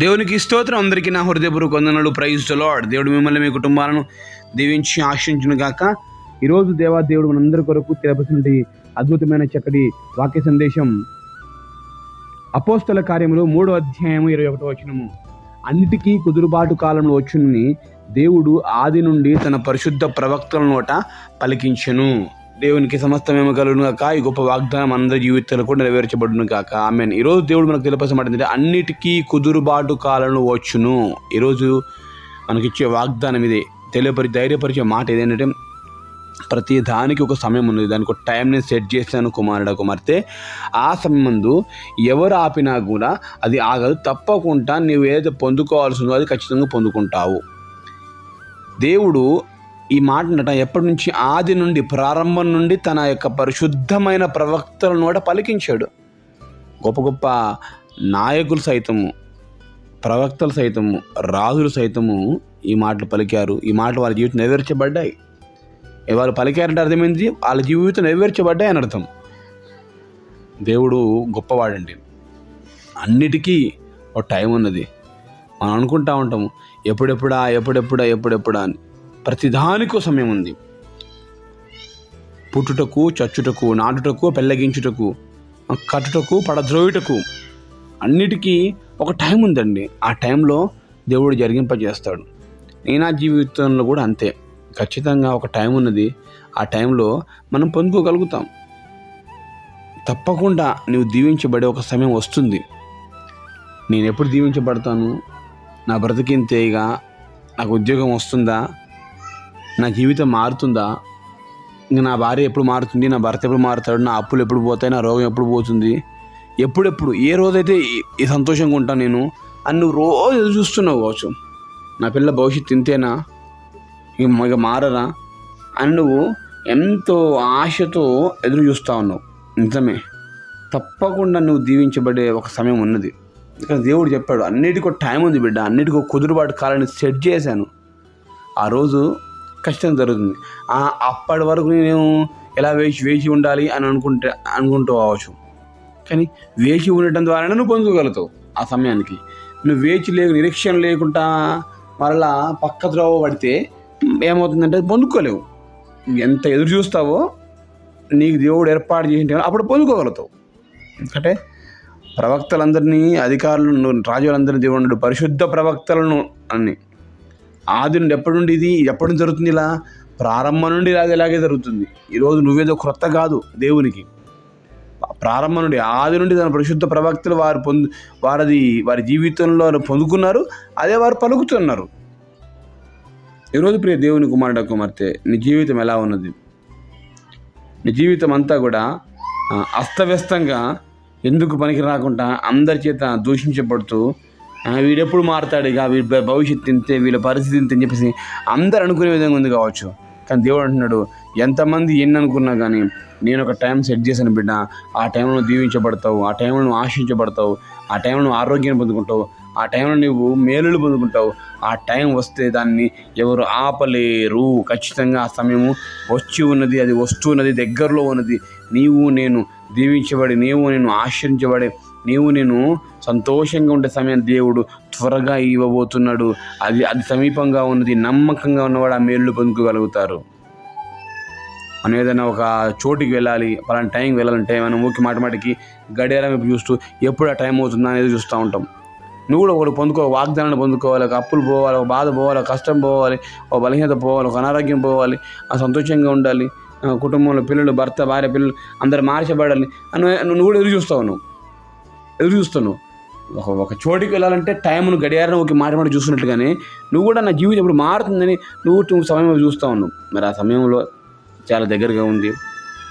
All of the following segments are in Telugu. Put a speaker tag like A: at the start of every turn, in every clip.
A: దేవునికి స్తోత్రం. అందరికీ నా హృదయపూర్వక వందనలు. ప్రైజ్ లార్డ్ దేవుడు మిమ్మల్ని మీ కుటుంబాలను దీవించి ఆశించును గాక. ఈరోజు దేవా దేవుడు మనందరి కొరకు తెలపసినటువంటి అద్భుతమైన చక్కటి వాక్య సందేశం. అపోస్తల కార్యములు మూడో అధ్యాయము ఇరవై ఒకటో వచనము. అన్నిటికీ కుదురుబాటు కాలంలో వచ్చునని దేవుడు ఆది నుండి తన పరిశుద్ధ ప్రవక్తల నోట పలికించెను. దేవునికి సమస్తమేమ కలుగును కాక ఈ గొప్ప వాగ్దానం అందరి జీవితాలు కూడా నెరవేర్చబడును కాక. ఆమె ఈరోజు దేవుడు మనకు తెలియపసమంటే అన్నిటికీ కుదురుబాటు కాలంలో వచ్చును. ఈరోజు మనకిచ్చే వాగ్దానం ఇదే. తెలియపరి ధైర్యపరిచే మాట ఏదంటే ప్రతి దానికి ఒక సమయం ఉంది దానికి ఒక టైంని సెట్ చేశాను కుమారుడు కుమార్తె. ఆ సమయం ముందు ఎవరు ఆపినా కూడా అది ఆగదు. తప్పకుండా నువ్వు ఏదైతే పొందుకోవాల్సి ఉందో అది ఖచ్చితంగా పొందుకుంటావు. దేవుడు ఈ మాట ఎప్పటి నుంచి ఆది నుండి ప్రారంభం నుండి తన యొక్క పరిశుద్ధమైన ప్రవక్తలను కూడా పలికించాడు. గొప్ప గొప్ప నాయకులు సైతము ప్రవక్తలు సైతము రాజులు సైతము ఈ మాటలు పలికారు. ఈ మాటలు వాళ్ళ జీవితం నెరవేర్చబడ్డాయి. వాళ్ళు పలికారంటే అర్థమైంది? వాళ్ళ జీవితం నెరవేర్చబడ్డాయి అని అర్థం. దేవుడు గొప్పవాడండి. అన్నిటికీ ఒక టైం ఉన్నది. మనం అనుకుంటా ఉంటాము ఎప్పుడెప్పుడా ఎప్పుడెప్పుడా ఎప్పుడెప్పుడా అని. ప్రతిదానికి సమయం ఉంది. పుట్టుటకు చచ్చుటకు నాటుటకు పెళ్ళగించుటకు కట్టుటకు పడద్రోయుటకు అన్నిటికీ ఒక టైం ఉందండి. ఆ టైంలో దేవుడు జరిగింపజేస్తాడు. నేను జీవితంలో కూడా అంతే. ఖచ్చితంగా ఒక టైం ఉన్నది. ఆ టైంలో మనం పొందుకోగలుగుతాం. తప్పకుండా నువ్వు దీవించబడే ఒక సమయం వస్తుంది. నేను ఎప్పుడు దీవించబడతాను? నా బ్రతికింతేగా నాకు ఉద్యోగం వస్తుందా? నా జీవితం మారుతుందా? ఇంకా నా భార్య ఎప్పుడు మారుతుంది? నా భర్త ఎప్పుడు మారుతాడు? నా అప్పులు ఎప్పుడు పోతాయి? నా రోగం ఎప్పుడు పోతుంది? ఎప్పుడెప్పుడు? ఏ రోజైతే ఈ- సంతోషంగా ఉంటాను నేను అని నువ్వు రోజు ఎదురు చూస్తున్నావు కావచ్చు. నా పిల్ల భవిష్యత్తు ఇంతేనా? ఇక మారరా అని నువ్వు ఎంతో ఆశతో ఎదురు చూస్తూ ఉన్నావు. నిజమే. తప్పకుండా నువ్వు దీవించబడే ఒక సమయం ఉన్నది. ఇక్కడ దేవుడు చెప్పాడు అన్నిటికీ ఒక టైం ఉంది బిడ్డ. అన్నిటికో కుదురుబాటు కాలాన్ని సెట్ చేశాను. ఆ రోజు కష్టం జరుగుతుంది. అప్పటి వరకు నేను ఎలా వేచి వేచి ఉండాలి అని అనుకుంటే అనుకుంటూ అవచ్చు కానీ వేచి ఉండటం ద్వారానే నువ్వు పొందుకోగలుగుతావు ఆ సమయానికి. నువ్వు వేచి లేకు నిరీక్షణ లేకుండా మరలా పక్క ద్రోవ పడితే ఏమవుతుందంటే అది పొందుకోలేవు. నువ్వు ఎంత ఎదురు చూస్తావో నీకు దేవుడు ఏర్పాటు చేసిన అప్పుడు పొందుకోగలుగుతావు. ఎందుకంటే ప్రవక్తలందరినీ అధికారులను రాజులందరినీ దేవుడు పరిశుద్ధ ప్రవక్తలను అన్నీ. ఆది నుండి ఎప్పటి నుండి ఇది? ఎప్పటి నుండి జరుగుతుంది ఇలా? ప్రారంభం నుండి ఇలాగే ఇలాగే జరుగుతుంది. ఈరోజు నువ్వేదో క్రొత్త కాదు దేవునికి. ప్రారంభం నుండి ఆది నుండి తన పరిశుద్ధ ప్రవక్తలు వారు పొందు వారిది వారి జీవితంలో పొందుకున్నారు అదే వారు పలుకుతున్నారు. ఈరోజు ప్రియ దేవుని కుమారుడు కుమార్తె నీ జీవితం ఎలా ఉన్నది? నీ జీవితం అంతా కూడా అస్తవ్యస్తంగా ఎందుకు పనికి రాకుండా అందరి చేత దూషించబడుతూ వీడెప్పుడు మారుతాడు? ఇక వీడి భవిష్యత్తు ఇంతే వీళ్ళ పరిస్థితి ఇంతే అని చెప్పేసి అందరు అనుకునే విధంగా ఉంది కావచ్చు. కానీ దేవుడు అంటున్నాడు ఎంతమంది ఎన్ని అనుకున్నా కానీ నేను ఒక టైం సెట్ చేశాను బిడ్డ. ఆ టైంలో దీవించబడతావు ఆ టైంలో నువ్వు ఆశించబడతావు ఆ టైంలో నువ్వు ఆరోగ్యాన్ని పొందుకుంటావు ఆ టైంలో నువ్వు మేలులు పొందుకుంటావు. ఆ టైం వస్తే దాన్ని ఎవరు ఆపలేరు. ఖచ్చితంగా ఆ సమయము వచ్చి ఉన్నది అది వస్తున్నది దగ్గరలో ఉన్నది. నీవు నేను దీవించబడి నీవు నేను ఆశ్రయించబడే నీవు నేను సంతోషంగా ఉండే సమయం దేవుడు త్వరగా ఇవ్వబోతున్నాడు. అది అది సమీపంగా ఉన్నది నమ్మకంగా ఉన్నవాడు ఆ మేళ్ళు పొందుకోగలుగుతారు. మనం ఏదైనా ఒక చోటికి వెళ్ళాలి పలానా టైంకి వెళ్ళాలంటే మనం ఊరికి మాట మాటికి గడియారం వైపు చూస్తూ ఎప్పుడు ఆ టైం అవుతుందా అనేది చూస్తూ ఉంటాం. నువ్వు కూడా ఒకటి పొందుకో వాగ్దానాన్ని పొందుకోవాలి ఒక అప్పులు పోవాలి ఒక బాధ పోవాలి ఒక కష్టం పోవాలి ఒక బలహీనత పోవాలి ఒక అనారోగ్యం పోవాలి ఆ సంతోషంగా ఉండాలి కుటుంబంలో పిల్లలు భర్త భార్య పిల్లలు అందరు మార్చబడాలి అని నువ్వు కూడా ఎదురు చూస్తావు నువ్వు. ఎదురు చూస్తున్నావు. ఒక ఒక చోటికి వెళ్ళాలంటే టైంను గడియారం ఒక మాట మాట చూస్తున్నట్టుగానే నువ్వు కూడా నా జీవితం ఇప్పుడు మారుతుందని నువ్వు నువ్వు సమయం చూస్తూ ఉన్నావు. మరి ఆ సమయంలో చాలా దగ్గరగా ఉంది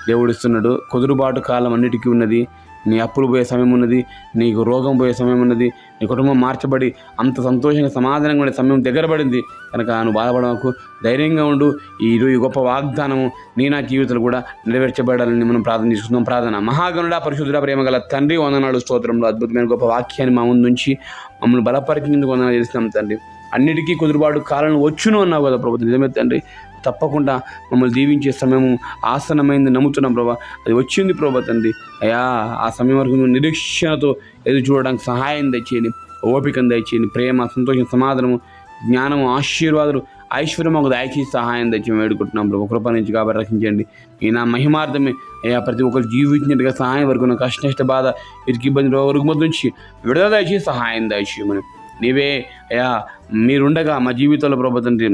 A: దేవుడు ఇస్తున్నాడు. కుదురుబాటు కాలం అన్నిటికీ ఉన్నది. నీ అప్పులు పోయే సమయం ఉన్నది నీకు రోగం పోయే సమయం ఉన్నది నీ కుటుంబం మార్చబడి అంత సంతోషంగా సమాధానంగా ఉండే సమయం దగ్గర పడింది. కనుక నువ్వు బాధపడకు ధైర్యంగా ఉండు. ఈ ఈ గొప్ప వాగ్దానము నీ నా జీవితాలు కూడా నెరవేర్చబడాలని మనం ప్రార్థన చేసుకుందాం. ప్రార్థన. మహాగణుడ పరిశుద్ధుడ ప్రేమ గల తండ్రి వందనాడు స్తోత్రంలో అద్భుతమైన గొప్ప వాక్యాన్ని మా ముందు నుంచి మమ్మల్ని బలపరిచినందుకు వందనాలు చేస్తున్నాం తండ్రి. అన్నిటికీ కుదురుబాటు కాలం వచ్చును అన్నావు కదా ప్రభుత్వం నిజమే తండ్రి. తప్పకుండా మమ్మల్ని దీవించే సమయము ఆసనమైంది నమ్ముతున్నాం ప్రభా. అది వచ్చింది ప్రభా తండ్రి. అయ్యా ఆ సమయం వరకు నువ్వు నిరీక్షణతో ఎదురు చూడడానికి సహాయం దయచేయండి ఓపికను దయచేయండి ప్రేమ సంతోషం సమాధానము జ్ఞానము ఆశీర్వాదాలు ఐశ్వర్యం ఒక దయచేసి సహాయం తెచ్చి వేడుకుంటున్నాం ప్రభు. కృప నుంచి కాబట్టి రక్షించండి. ఈ నా మహిమార్థమే అయ్యా ప్రతి ఒక్కరు జీవించినట్టుగా సహాయం వరకు కష్ట నష్ట బాధ ఇరికి ఇబ్బంది రుగ్మత నుంచి విడుదల దయచేసి సహాయం దయచేయమని. నీవే అయ్యా మీరుండగా మా జీవితంలో ప్రభు తండ్రి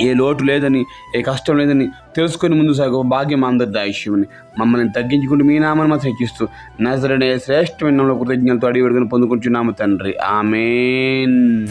A: ఏ లోటు లేదని ఏ కష్టం లేదని తెలుసుకొని ముందు సాగు భాగ్యం అందరి దాయిష్యమని మమ్మల్ని తగ్గించుకుంటూ మీ నామని మాత్రం హెచ్చిస్తూ నజరనే శ్రేష్టమైన నామములో అడిగి వేడుకొని పొందుకుంటున్నాము తండ్రి. ఆమెన్.